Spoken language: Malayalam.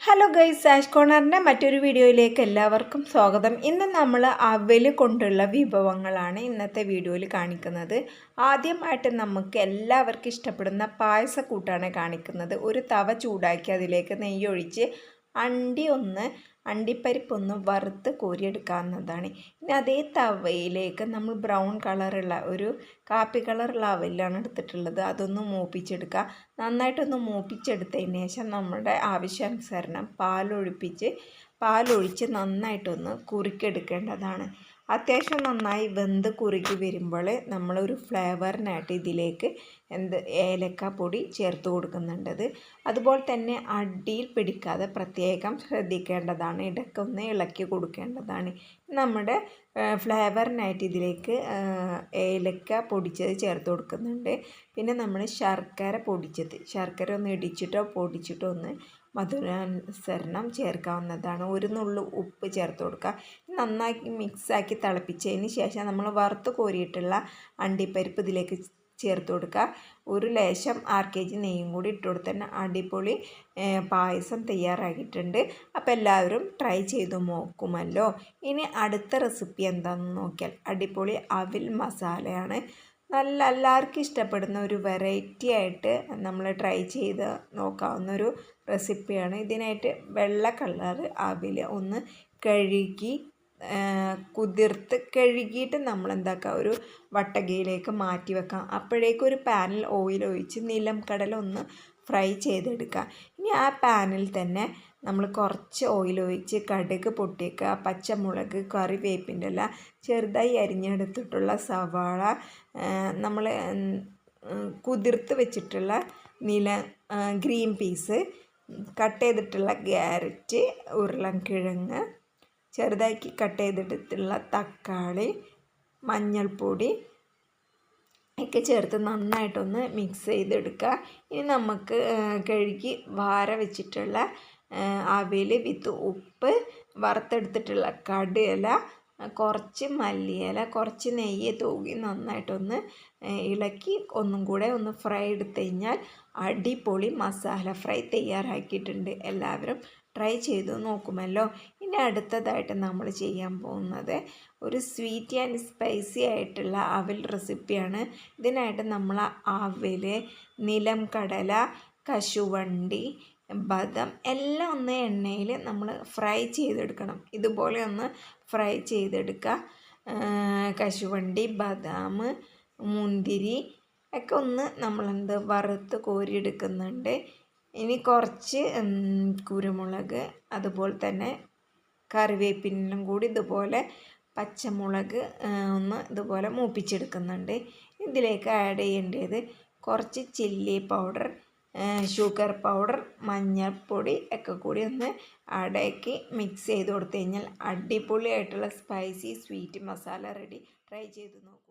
ഹലോ ഗൈസ് ആഷ് കോണറിന്റെ മറ്റൊരു വീഡിയോയിലേക്ക് എല്ലാവർക്കും സ്വാഗതം. ഇന്ന് നമ്മൾ അവൽ കൊണ്ടുള്ള വിഭവങ്ങളാണ് ഇന്നത്തെ വീഡിയോയിൽ കാണിക്കുന്നത്. ആദ്യമായിട്ട് നമുക്ക് എല്ലാവർക്കും ഇഷ്ടപ്പെടുന്ന പായസക്കൂട്ടാണ് കാണിക്കുന്നത്. ഒരു തവ ചൂടാക്കി അതിലേക്ക് നെയ്യൊഴിച്ച് അണ്ടി ഒന്ന് അണ്ടിപ്പരിപ്പൊന്ന് വറുത്ത് കോരിയെടുക്കാവുന്നതാണ്. ഇനി അതേ തവയിലേക്ക് നമ്മൾ ബ്രൗൺ കളറുള്ള ഒരു കാപ്പി കളറുള്ള അവലാണ് എടുത്തിട്ടുള്ളത്. അതൊന്ന് മൂപ്പിച്ചെടുക്കുക. നന്നായിട്ടൊന്ന് മൂപ്പിച്ചെടുത്തതിന് ശേഷം നമ്മുടെ ആവശ്യാനുസരണം പാലൊഴിപ്പിച്ച് പാലൊഴിച്ച് നന്നായിട്ടൊന്ന് കുറുക്കിയെടുക്കേണ്ടതാണ്. അത്യാവശ്യം നന്നായി വെന്ത് കുറുക്കി വരുമ്പോൾ നമ്മളൊരു ഫ്ലേവറിനായിട്ട് ഇതിലേക്ക് എന്ത് ഏലക്ക പൊടി ചേർത്ത് കൊടുക്കുന്നുണ്ടത്. അതുപോലെ തന്നെ അടിയിൽ പിടിക്കാതെ പ്രത്യേകം ശ്രദ്ധിക്കേണ്ടതാണ്. ഇടയ്ക്കൊന്ന് ഇളക്കി കൊടുക്കേണ്ടതാണ്. നമ്മുടെ ഫ്ലേവറിനായിട്ട് ഇതിലേക്ക് ഏലക്ക പൊടിച്ചത് ചേർത്ത് കൊടുക്കുന്നുണ്ട്. പിന്നെ നമ്മൾ ശർക്കര പൊടിച്ചത്. ശർക്കര ഒന്ന് ഇടിച്ചിട്ടോ പൊടിച്ചിട്ടോ ഒന്ന് മധുരാനുസരണം ചേർക്കാവുന്നതാണ്. ഒരു നുള്ളു ഉപ്പ് ചേർത്ത് കൊടുക്കുക. നന്നാക്കി മിക്സാക്കി തിളപ്പിച്ചതിന് ശേഷം നമ്മൾ വറുത്ത് കോരിയിട്ടുള്ള അണ്ടിപ്പരിപ്പ് ഇതിലേക്ക് ചേർത്ത് കൊടുക്കുക. ഒരു ലേശം ആർ കെ ജി നെയ്യും കൂടി ഇട്ട് കൊടുത്തന്നെ അടിപൊളി പായസം തയ്യാറാക്കിയിട്ടുണ്ട്. അപ്പോൾ എല്ലാവരും ട്രൈ ചെയ്ത് നോക്കുമല്ലോ. ഇനി അടുത്ത റെസിപ്പി എന്താണെന്ന് നോക്കിയാൽ അടിപൊളി അവിൽ മസാലയാണ്. നല്ല എല്ലാവർക്കും ഇഷ്ടപ്പെടുന്ന ഒരു വെറൈറ്റി ആയിട്ട് നമ്മൾ ട്രൈ ചെയ്ത് നോക്കാവുന്ന ഒരു റെസിപ്പിയാണ് ഇതിനായിട്ട് വെള്ള കളർ അവിൽ ഒന്ന് കഴുകി കുതിർത്ത് കഴുകിയിട്ട് നമ്മൾ എന്താക്കുക ഒരു വട്ടകയിലേക്ക് മാറ്റി വെക്കാം. അപ്പോഴേക്കും ഒരു പാനിൽ ഓയിൽ ഒഴിച്ച് നിലം കടല ഒന്ന് ഫ്രൈ ചെയ്തെടുക്കുക ഇനി ആ പാനിൽ തന്നെ നമ്മൾ കുറച്ച് ഓയിൽ ഒഴിച്ച് കടുക് പൊട്ടിക്കുക പച്ചമുളക് കറിവേപ്പിന്റെ ഇല ചെറുതായി അരിഞ്ഞെടുത്തിട്ടുള്ള സവാള നമ്മൾ കുതിർത്ത് വെച്ചിട്ടുള്ള നില ഗ്രീൻ പീസ് കട്ട് ചെയ്തിട്ടുള്ള ക്യാരറ്റ് ഉരുളൻകിഴങ്ങ് ചെറുതാക്കി കട്ട് ചെയ്തെടുത്തുള്ള തക്കാളി മഞ്ഞൾപ്പൊടി ഒക്കെ ചേർത്ത് നന്നായിട്ടൊന്ന് മിക്സ് ചെയ്തെടുക്കുക. ഇനി നമുക്ക് കഴുകി വാര വെച്ചിട്ടുള്ള അവിൽ വിത്ത് ഉപ്പ് വറുത്തെടുത്തിട്ടുള്ള കടുകല കുറച്ച് മല്ലിയില കുറച്ച് നെയ്യ് തൂകി നന്നായിട്ടൊന്ന് ഇളക്കി ഒന്നും കൂടെ ഒന്ന് ഫ്രൈ എടുത്തു കഴിഞ്ഞാൽ അടിപൊളി മസാല ഫ്രൈ തയ്യാറാക്കിയിട്ടുണ്ട്. എല്ലാവരും ട്രൈ ചെയ്ത് നോക്കുമല്ലോ. ഇനി അടുത്തതായിട്ട് നമ്മൾ ചെയ്യാൻ പോകുന്നത് ഒരു സ്വീറ്റ് ആൻഡ് സ്പൈസി ആയിട്ടുള്ള അവൽ റെസിപ്പിയാണ് ഇതിനായിട്ട് നമ്മൾ അവൽ നിലം കടല കശുവണ്ടി ബദം എല്ലാം ഒന്ന് എണ്ണയിൽ നമ്മൾ ഫ്രൈ ചെയ്തെടുക്കണം. ഇതുപോലെ ഒന്ന് ഫ്രൈ ചെയ്തെടുക്കുക. കശുവണ്ടി ബദാം മുന്തിരി ഒക്കെ ഒന്ന് നമ്മളെന്ത് വറുത്ത് കോരിയെടുക്കുന്നുണ്ട്. ഇനി കുറച്ച് കുരുമുളക് അതുപോലെ തന്നെ കറിവേപ്പിനും കൂടി ഇതുപോലെ പച്ചമുളക് ഒന്ന് ഇതുപോലെ മൂപ്പിച്ചെടുക്കുന്നുണ്ട്. ഇതിലേക്ക് ആഡ് ചെയ്യേണ്ടത് കുറച്ച് ചില്ലി പൗഡർ ഷുഗർ പൗഡർ മഞ്ഞൾപ്പൊടി ഒക്കെ കൂടി ഒന്ന് അടക്കി മിക്സ് ചെയ്ത് കൊടുത്തു കഴിഞ്ഞാൽ അടിപൊളിയായിട്ടുള്ള spicy sweet masala ready try ചെയ്ത് നോക്കൂ.